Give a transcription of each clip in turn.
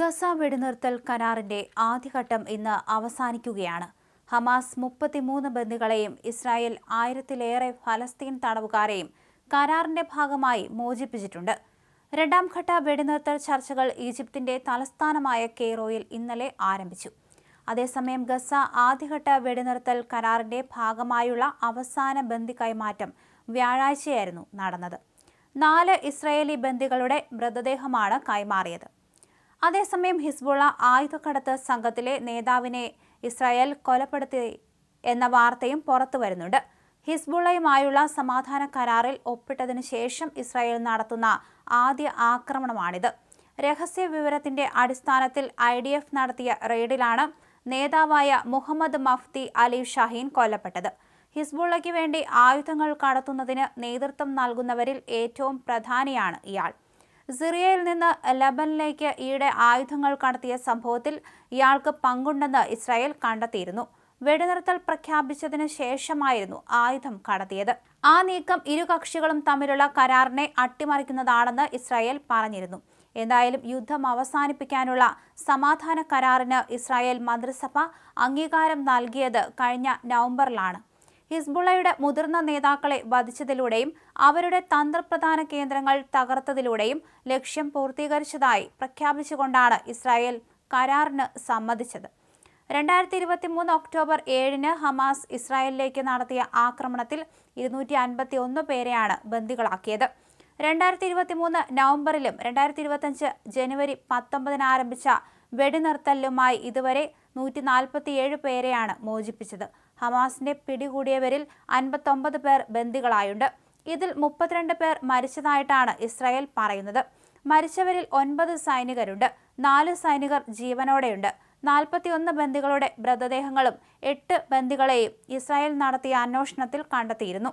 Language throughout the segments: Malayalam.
ഗസ വെടിനിർത്തൽ കരാറിന്റെ ആദ്യഘട്ടം ഇന്ന് അവസാനിക്കുകയാണ്. ഹമാസ് മുപ്പത്തിമൂന്ന് ബന്ദികളെയും ഇസ്രായേൽ ആയിരത്തിലേറെ ഫലസ്തീൻ തടവുകാരെയും കരാറിന്റെ ഭാഗമായി മോചിപ്പിച്ചിട്ടുണ്ട്. രണ്ടാം ഘട്ട വെടിനിർത്തൽ ചർച്ചകൾ ഈജിപ്തിന്റെ തലസ്ഥാനമായ കെയ്റോയിൽ ഇന്നലെ ആരംഭിച്ചു. അതേസമയം ഗസ ആദ്യഘട്ട വെടിനിർത്തൽ കരാറിന്റെ ഭാഗമായുള്ള അവസാന ബന്ദി കൈമാറ്റം വ്യാഴാഴ്ചയായിരുന്നു നടന്നത്. നാല് ഇസ്രായേലി ബന്ദികളുടെ മൃതദേഹമാണ് കൈമാറിയത്. അതേസമയം ഹിസ്ബുള്ള ആയുധക്കടത്ത് സംഘത്തിലെ നേതാവിനെ ഇസ്രായേൽ കൊലപ്പെടുത്തി എന്ന വാർത്തയും പുറത്തു വരുന്നുണ്ട്. ഹിസ്ബുള്ളയുമായുള്ള സമാധാന കരാറിൽ ഒപ്പിട്ടതിനു ശേഷം ഇസ്രായേൽ നടത്തുന്ന ആദ്യ ആക്രമണമാണിത്. രഹസ്യ വിവരത്തിന്റെ അടിസ്ഥാനത്തിൽ ഐ ഡി എഫ് നടത്തിയ റെയ്ഡിലാണ് നേതാവായ മുഹമ്മദ് മഫ്തി അലി ഷഹീൻ കൊല്ലപ്പെട്ടത്. ഹിസ്ബുള്ളയ്ക്ക് വേണ്ടി ആയുധങ്ങൾ കടത്തുന്നതിന് നേതൃത്വം നൽകുന്നവരിൽ ഏറ്റവും പ്രധാനിയാണ് ഇയാൾ. സിറിയയിൽ നിന്ന് ലബനിലേക്ക് ഈയിടെ ആയുധങ്ങൾ കടത്തിയ സംഭവത്തിൽ ഇയാൾക്ക് പങ്കുണ്ടെന്ന് ഇസ്രായേൽ കണ്ടെത്തിയിരുന്നു. വെടിനിർത്തൽ പ്രഖ്യാപിച്ചതിന് ശേഷമായിരുന്നു ആയുധം കടത്തിയത്. ആ നീക്കം ഇരു കക്ഷികളും തമ്മിലുള്ള കരാറിനെ അട്ടിമറിക്കുന്നതാണെന്ന് ഇസ്രായേൽ പറഞ്ഞിരുന്നു. എന്തായാലും യുദ്ധം അവസാനിപ്പിക്കാനുള്ള സമാധാന കരാറിന് ഇസ്രായേൽ മന്ത്രിസഭ അംഗീകാരം നൽകിയത് കഴിഞ്ഞ നവംബറിലാണ്. ഹിസ്ബുള്ളയുടെ മുതിർന്ന നേതാക്കളെ വധിച്ചതിലൂടെയും അവരുടെ തന്ത്രപ്രധാന കേന്ദ്രങ്ങൾ തകർത്തതിലൂടെയും ലക്ഷ്യം പൂർത്തീകരിച്ചതായി പ്രഖ്യാപിച്ചുകൊണ്ടാണ് ഇസ്രായേൽ കരാറിന് സമ്മതിച്ചത്. രണ്ടായിരത്തി ഇരുപത്തി മൂന്ന് ഒക്ടോബർ ഏഴിന് ഹമാസ് ഇസ്രായേലിലേക്ക് നടത്തിയ ആക്രമണത്തിൽ ഇരുന്നൂറ്റി അൻപത്തി ഒന്ന് പേരെയാണ് ബന്ദികളാക്കിയത്. രണ്ടായിരത്തി ഇരുപത്തി മൂന്ന് നവംബറിലും രണ്ടായിരത്തി ഇരുപത്തഞ്ച് ജനുവരി പത്തൊമ്പതിന് ആരംഭിച്ച വെടിനിർത്തലുമായി ഇതുവരെ നൂറ്റി നാൽപ്പത്തിയേഴ് പേരെയാണ് മോചിപ്പിച്ചത്. ഹമാസിന്റെ പിടികൂടിയവരിൽ അൻപത്തൊമ്പത് പേർ ബന്ദികളായുണ്ട്. ഇതിൽ മുപ്പത്തിരണ്ട് പേർ മരിച്ചതായിട്ടാണ് ഇസ്രായേൽ പറയുന്നത്. മരിച്ചവരിൽ ഒൻപത് സൈനികരുണ്ട്. നാല് സൈനികർ ജീവനോടെയുണ്ട്. നാൽപ്പത്തിയൊന്ന് ബന്ദികളുടെ മൃതദേഹങ്ങളും എട്ട് ബന്ദികളെയും ഇസ്രായേൽ നടത്തിയ അന്വേഷണത്തിൽ കണ്ടെത്തിയിരുന്നു.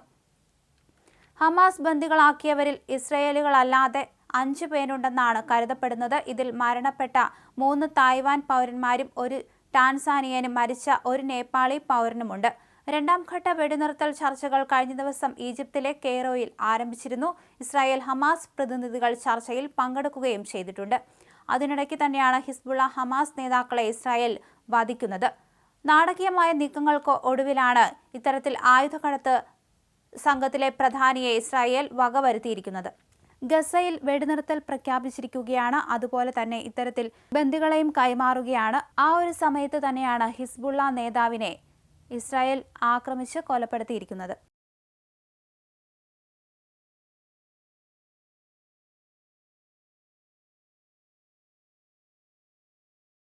ഹമാസ് ബന്ദികളാക്കിയവരിൽ ഇസ്രയേലുകളല്ലാതെ അഞ്ചു പേരുണ്ടെന്നാണ് കരുതപ്പെടുന്നത്. ഇതിൽ മരണപ്പെട്ട മൂന്ന് തായ്വാൻ പൗരന്മാരും ഒരു ടാൻസാനിയനും മരിച്ച ഒരു നേപ്പാളി പൗരനുമുണ്ട്. രണ്ടാം ഘട്ട വെടിനിർത്തൽ ചർച്ചകൾ കഴിഞ്ഞ ദിവസം ഈജിപ്തിലെ കെയ്റോയിൽ ആരംഭിച്ചിരുന്നു. ഇസ്രായേൽ ഹമാസ് പ്രതിനിധികൾ ചർച്ചയിൽ പങ്കെടുക്കുകയും ചെയ്തിട്ടുണ്ട്. അതിനിടയ്ക്ക് തന്നെയാണ് ഹിസ്ബുള്ള ഹമാസ് നേതാക്കളെ ഇസ്രായേൽ വധിക്കുന്നത്. നാടകീയമായ നീക്കങ്ങൾക്ക് ഒടുവിലാണ് ഇത്തരത്തിൽ ആയുധക്കടത്ത് സംഘത്തിലെ പ്രധാനിയെ ഇസ്രായേൽ വകവരുത്തിയിരിക്കുന്നത്. ഗസയിൽ വെടിനിർത്തൽ പ്രഖ്യാപിച്ചിരിക്കുകയാണ്. അതുപോലെ തന്നെ ഇത്തരത്തിൽ ബന്ദികളെയും കൈമാറുകയാണ്. ആ ഒരു സമയത്ത് തന്നെയാണ് ഹിസ്ബുള്ള നേതാവിനെ ഇസ്രായേൽ ആക്രമിച്ച് കൊലപ്പെടുത്തിയിരിക്കുന്നത്.